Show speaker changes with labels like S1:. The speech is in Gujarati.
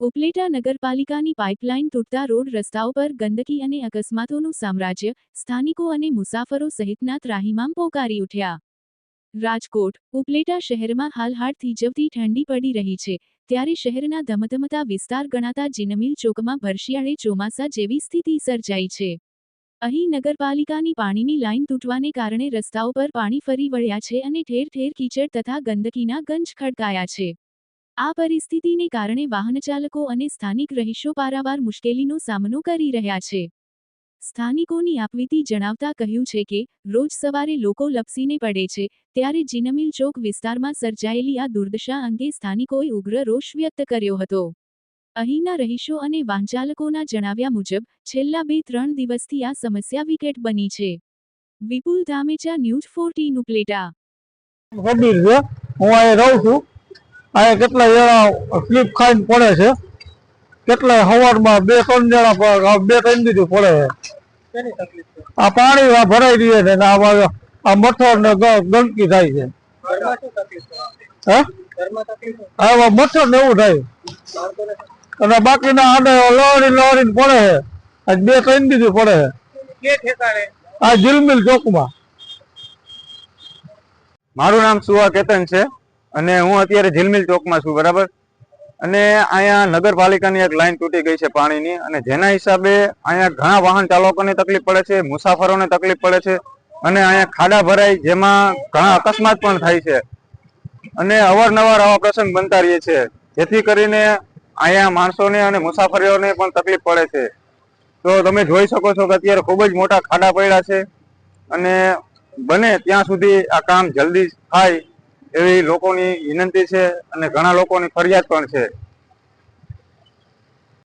S1: ઉપલેટા નગરપાલિકાની પાઇપલાઇન તૂટતા રોડ રસ્તાઓ પર ગંદકી અને અકસ્માતોનું સામ્રાજ્ય, સ્થાનિકો અને મુસાફરો સહિતના ત્રાહિમામ પોકારી ઉઠ્યા. રાજકોટ, ઉપલેટા શહેરમાં હાલ હાડ થીજવતી ઠંડી પડી રહી છે, ત્યારે શહેરના ધમધમતા વિસ્તાર ગણાતા જીનમીલ ચોકમાં ભરશિયાળે ચોમાસા જેવી સ્થિતિ સર્જાઈ છે. અહીં નગરપાલિકાની પાણીની લાઇન તૂટવાને કારણે રસ્તાઓ પર પાણી ફરી વળ્યા છે અને ઠેર ઠેર કીચડ તથા ગંદકીના ગંજ ખડકાયા છે. આ પરિસ્થિતિને કારણે વાહનચાલકો અને સ્થાનિક રહીશો પારાવાર મુશ્કેલીનો સામનો કરી રહ્યા છે. સ્થાનિકોની આપવીતી જણાવતા કહ્યું છે કે, રોજ સવારે લોકો લપસીને પડે છે, ત્યારે જીનમિલ ચોક વિસ્તારમાં સર્જાયેલી આ દુર્દશા અંગે સ્થાનિકોએ ઉગ્ર રોષ વ્યક્ત કર્યો હતો. અહીંના રહીશો અને વાહનચાલકોના જણાવ્યા મુજબ, છેલ્લા બે ત્રણ દિવસથી આ સમસ્યા વિકેટ બની છે. Vipul Dhamecha news fourteen Upleta.
S2: હું અહીં રહું છું. અહીંયા કેટલા જણા સ્લીપ ખાઈને પડે છે? કેટલા સવારમાં બે ત્રણ જણા બે ત્રણ દીધું પડે છે. આ પાણી આ ભરાઈ રહી છે ને આમાં આ મચ્છર ને ગંદકી થાય છે. હે? મચ્છર ને એવું થાય. અને બાકીના આને લહરી લહરી પડે છે. આજ બે ત્રણ દીધું પડે છે. આ જીલમિલ ચોકમાં.
S3: મારું નામ સુવા કેતન છે. અને હું અત્યારે ઝીલમિલ ચોકમાં છું, બરાબર? અને અહીંયા નગરપાલિકાની એક લાઈન તૂટી ગઈ છે પાણીની અને જેના હિસાબે અહીંયા ઘણા વાહન ચાલકોને તકલીફ પડે છે, મુસાફરોને તકલીફ પડે છે અને અહીંયા ખાડા ભરાય જેમાં ઘણા અકસ્માત પણ થાય છે. અને અવારનવાર આવા પ્રસંગ બનતા રહીએ છે, જેથી કરીને અહીંયા માણસોને અને મુસાફરીઓને પણ તકલીફ પડે છે. તો તમે જોઈ શકો છો કે અત્યારે ખૂબ જ મોટા ખાડા પડ્યા છે અને બને ત્યાં સુધી આ કામ જલ્દી થાય એવી લોકોની વિનંતી છે અને ઘણા લોકોની ફરિયાદ પણ છે.